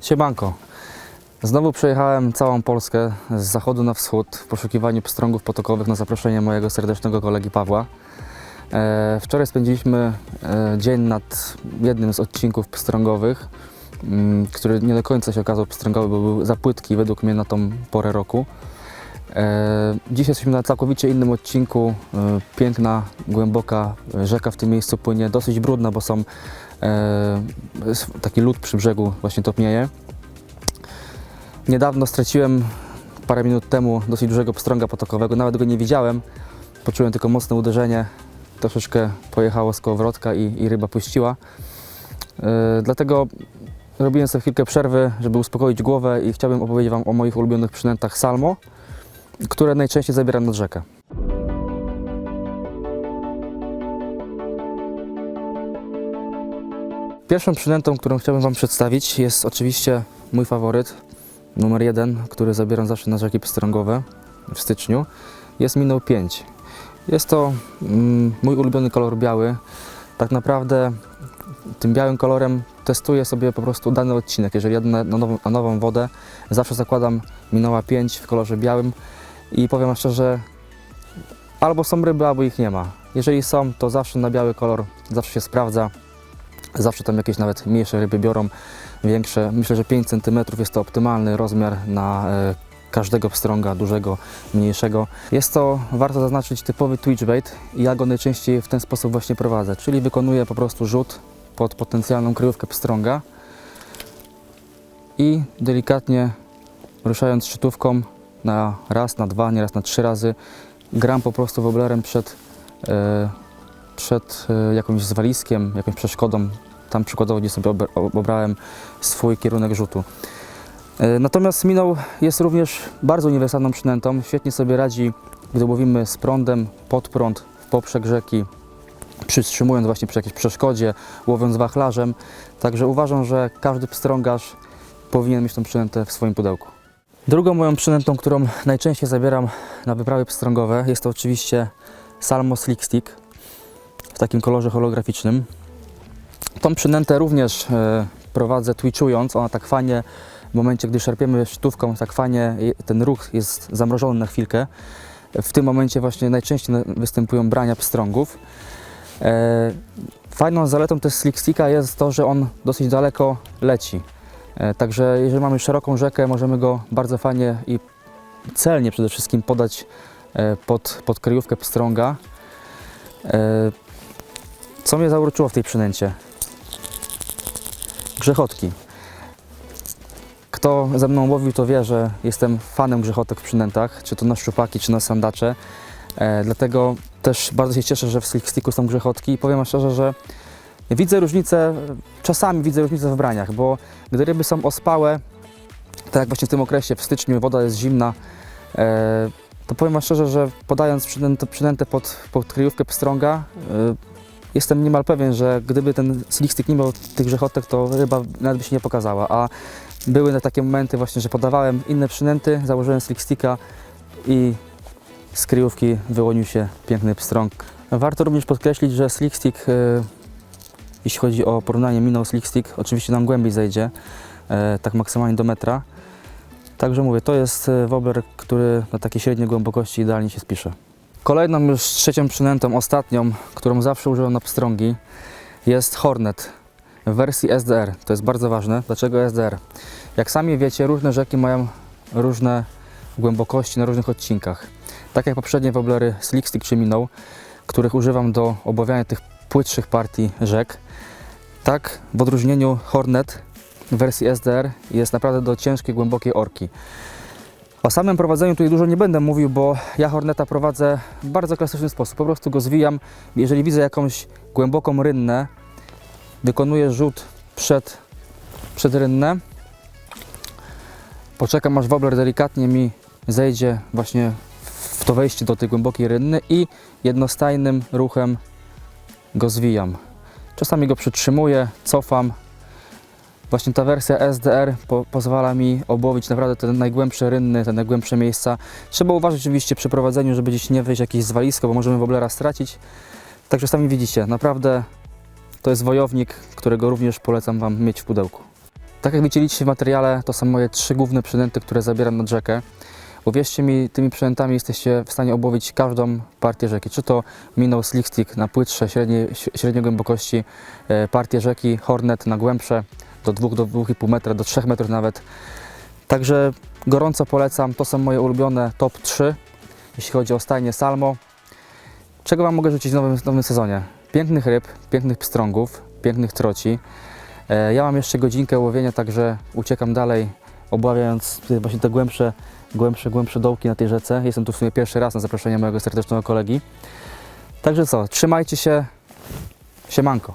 Siemanko. Znowu przejechałem całą Polskę z zachodu na wschód w poszukiwaniu pstrągów potokowych na zaproszenie mojego serdecznego kolegi Pawła. E, wczoraj spędziliśmy e, dzień nad jednym z odcinków pstrągowych, mm, który nie do końca się okazał pstrągowy, bo był za płytki według mnie na tą porę roku. E, Dziś jesteśmy na całkowicie innym odcinku. E, Piękna, głęboka rzeka w tym miejscu płynie, dosyć brudna, bo są taki lód przy brzegu właśnie topnieje. Niedawno straciłem parę minut temu dosyć dużego pstrąga potokowego, nawet go nie widziałem. Poczułem tylko mocne uderzenie, troszeczkę pojechało z kołowrotka i, i ryba puściła. E, dlatego robiłem sobie chwilkę przerwy, żeby uspokoić głowę i chciałbym opowiedzieć Wam o moich ulubionych przynętach salmo, które najczęściej zabieram nad rzekę. Pierwszą przynętą, którą chciałbym Wam przedstawić jest oczywiście mój faworyt, numer jeden, który zabieram zawsze na rzeki pstrągowe w styczniu. Jest Minnow 5. Jest to mm, mój ulubiony kolor biały. Tak naprawdę tym białym kolorem testuję sobie po prostu dany odcinek. Jeżeli jadę na, nową, na nową wodę, zawsze zakładam Minnowa 5 w kolorze białym i powiem szczerze, albo są ryby, albo ich nie ma. Jeżeli są, to zawsze na biały kolor zawsze się sprawdza. Zawsze tam jakieś nawet mniejsze ryby biorą, większe. Myślę, że 5 cm jest to optymalny rozmiar na e, każdego pstrąga, dużego, mniejszego. Jest to, warto zaznaczyć, typowy twitchbait i ja go najczęściej w ten sposób właśnie prowadzę, czyli wykonuję po prostu rzut pod potencjalną kryjówkę pstrąga i delikatnie ruszając szczytówką na raz, na dwa, nieraz na trzy razy gram po prostu woblerem przed, e, przed e, jakimś zwaliskiem, jakąś przeszkodą. Tam przykładowo gdzie sobie obra- obrałem swój kierunek rzutu. E, Natomiast minął jest również bardzo uniwersalną przynętą. Świetnie sobie radzi, gdy łowimy z prądem, pod prąd, w poprzek rzeki, przystrzymując właśnie przy jakiejś przeszkodzie, łowiąc wachlarzem. Także uważam, że każdy pstrągarz powinien mieć tą przynętę w swoim pudełku. Drugą moją przynętą, którą najczęściej zabieram na wyprawy pstrągowe jest to oczywiście Salmo Slick Stick w takim kolorze holograficznym. Tą przynętę również e, prowadzę twitchując, ona tak fajnie w momencie, gdy szarpiemy sztówką, tak fajnie ten ruch jest zamrożony na chwilkę. W tym momencie właśnie najczęściej na- występują brania pstrągów. E, Fajną zaletą też slicksticka jest to, że on dosyć daleko leci. E, Także jeżeli mamy szeroką rzekę, możemy go bardzo fajnie i celnie przede wszystkim podać pod, pod kryjówkę pstrąga. Co mnie zauroczyło w tej przynęcie? Grzechotki. Kto ze mną łowił, to wie, że jestem fanem grzechotek w przynętach, czy to na szczupaki, czy na sandacze. E, dlatego też bardzo się cieszę, że w slicksticku są grzechotki i powiem szczerze, że widzę różnicę, czasami widzę różnicę w braniach, bo gdy ryby są ospałe, tak jak właśnie w tym okresie, w styczniu woda jest zimna, e, to powiem szczerze, że podając przynętę pod, pod kryjówkę pstrąga, e, jestem niemal pewien, że gdyby ten slickstick nie miał tych grzechotek, to ryba nawet by się nie pokazała, a były takie momenty właśnie, że podawałem inne przynęty, założyłem slicksticka i z kryjówki wyłonił się piękny pstrąg. Warto również podkreślić, że slickstick, e, jeśli chodzi o porównanie miną slickstick, oczywiście nam głębiej zejdzie, e, tak maksymalnie do metra. Także mówię, to jest e, wobbler, który na takiej średniej głębokości idealnie się spisze. Kolejną już trzecią przynętą, ostatnią, którą zawsze używam na pstrągi, jest Hornet w wersji SDR. To jest bardzo ważne. Dlaczego SDR? Jak sami wiecie, różne rzeki mają różne głębokości na różnych odcinkach. Tak jak poprzednie wobblery Slickstick czy Minnow, których używam do obawiania tych płytszych partii rzek, tak w odróżnieniu Hornet w wersji SDR jest naprawdę do ciężkiej, głębokiej orki. O samym prowadzeniu tutaj dużo nie będę mówił, bo ja Horneta prowadzę w bardzo klasyczny sposób. Po prostu go zwijam. Jeżeli widzę jakąś głęboką rynnę, wykonuję rzut przed, przed rynnę. Poczekam aż wobbler delikatnie mi zejdzie właśnie w to wejście do tej głębokiej rynny i jednostajnym ruchem go zwijam. Czasami go przytrzymuję, cofam. Właśnie ta wersja SDR po, pozwala mi obłowić naprawdę te najgłębsze rynny, te najgłębsze miejsca. Trzeba uważać oczywiście przy prowadzeniu, żeby gdzieś nie wejść jakieś zwalisko, bo możemy wobblera stracić. Także sami widzicie, naprawdę to jest wojownik, którego również polecam Wam mieć w pudełku. Tak jak widzieliście w materiale, to są moje trzy główne przynęty, które zabieram nad rzekę. Uwierzcie mi, tymi przynętami jesteście w stanie obłowić każdą partię rzeki. Czy to minął slick stick na płytsze, średniej, średniej głębokości, e, partię rzeki, hornet na głębsze, do 2 do 2,5 metra, do 3 metrów nawet. Także gorąco polecam, to są moje ulubione top 3, jeśli chodzi o stajnie salmo. Czego Wam mogę rzucić w nowym, nowym sezonie? Pięknych ryb, pięknych pstrągów, pięknych troci. E, Ja mam jeszcze godzinkę łowienia, także uciekam dalej, obławiając właśnie te głębsze, głębsze, głębsze dołki na tej rzece. Jestem tu w sumie pierwszy raz na zaproszenie mojego serdecznego kolegi. Także co, trzymajcie się, siemanko.